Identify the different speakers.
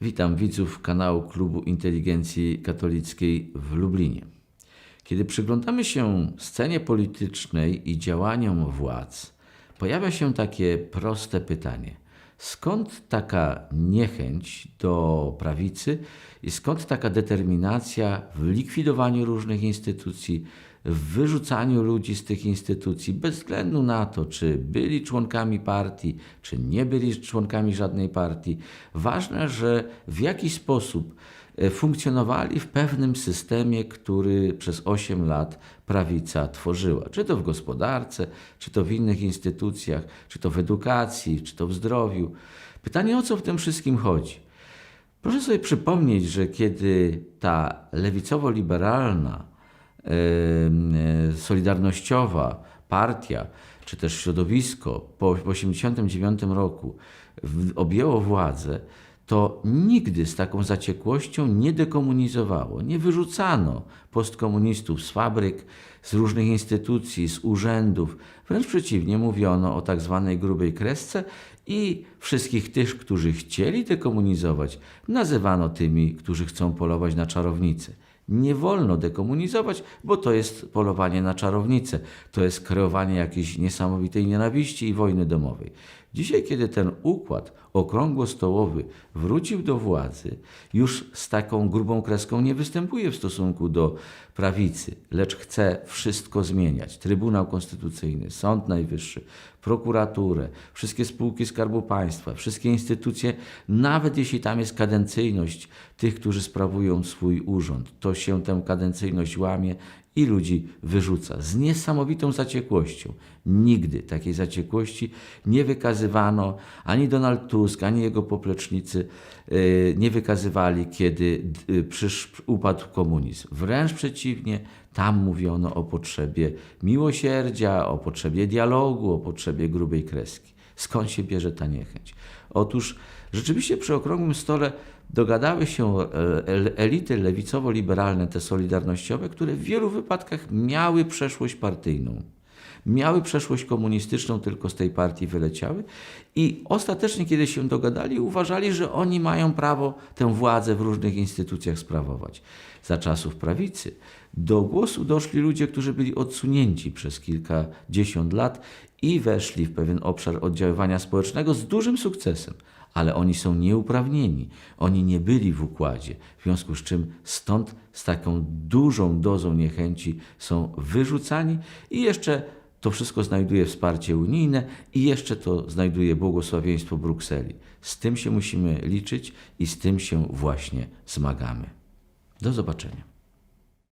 Speaker 1: Witam widzów kanału Klubu Inteligencji Katolickiej w Lublinie. Kiedy przyglądamy się scenie politycznej i działaniom władz, pojawia się takie proste pytanie: skąd taka niechęć do prawicy i skąd taka determinacja w likwidowaniu różnych instytucji, w wyrzucaniu ludzi z tych instytucji, bez względu na to, czy byli członkami partii, czy nie byli członkami żadnej partii. Ważne, że w jakiś sposób e, funkcjonowali w pewnym systemie, który przez 8 lat prawica tworzyła. Czy to w gospodarce, czy to w innych instytucjach, czy to w edukacji, czy to w zdrowiu. Pytanie, o co w tym wszystkim chodzi? Proszę sobie przypomnieć, że kiedy ta lewicowo-liberalna, solidarnościowa partia, czy też środowisko po 1989 roku objęło władzę, to nigdy z taką zaciekłością nie dekomunizowało, nie wyrzucano postkomunistów z fabryk, z różnych instytucji, z urzędów. Wręcz przeciwnie, mówiono o tak zwanej grubej kresce i wszystkich tych, którzy chcieli dekomunizować, nazywano tymi, którzy chcą polować na czarownice. Nie wolno dekomunizować, bo to jest polowanie na czarownicę. To jest kreowanie jakiejś niesamowitej nienawiści i wojny domowej. Dzisiaj, kiedy ten układ okrągłostołowy wrócił do władzy, już z taką grubą kreską nie występuje w stosunku do prawicy, lecz chce wszystko zmieniać. Trybunał Konstytucyjny, Sąd Najwyższy, prokuraturę, wszystkie spółki Skarbu Państwa, wszystkie instytucje, nawet jeśli tam jest kadencyjność tych, którzy sprawują swój urząd, to się tę kadencyjność łamie i ludzi wyrzuca z niesamowitą zaciekłością. Nigdy takiej zaciekłości nie wykazywano ani Donald Tusk, ani jego poplecznicy yy, nie wykazywali, kiedy przysz, upadł komunizm. Wręcz przeciwnie, tam mówiono o potrzebie miłosierdzia, o potrzebie dialogu, o potrzebie grubej kreski. Skąd się bierze ta niechęć? Otóż rzeczywiście przy okrągłym stole dogadały się e, el- elity lewicowo-liberalne, te solidarnościowe, które w wielu wypadkach miały przeszłość partyjną. Miały przeszłość komunistyczną, tylko z tej partii wyleciały i ostatecznie, kiedy się dogadali, uważali, że oni mają prawo tę władzę w różnych instytucjach sprawować. Za czasów prawicy do głosu doszli ludzie, którzy byli odsunięci przez kilkadziesiąt lat i weszli w pewien obszar oddziaływania społecznego z dużym sukcesem ale oni są nieuprawnieni. Oni nie byli w układzie, w związku z czym stąd z taką dużą dozą niechęci są wyrzucani i jeszcze to wszystko znajduje wsparcie unijne i jeszcze to znajduje błogosławieństwo Brukseli. Z tym się musimy liczyć i z tym się właśnie zmagamy. Do zobaczenia.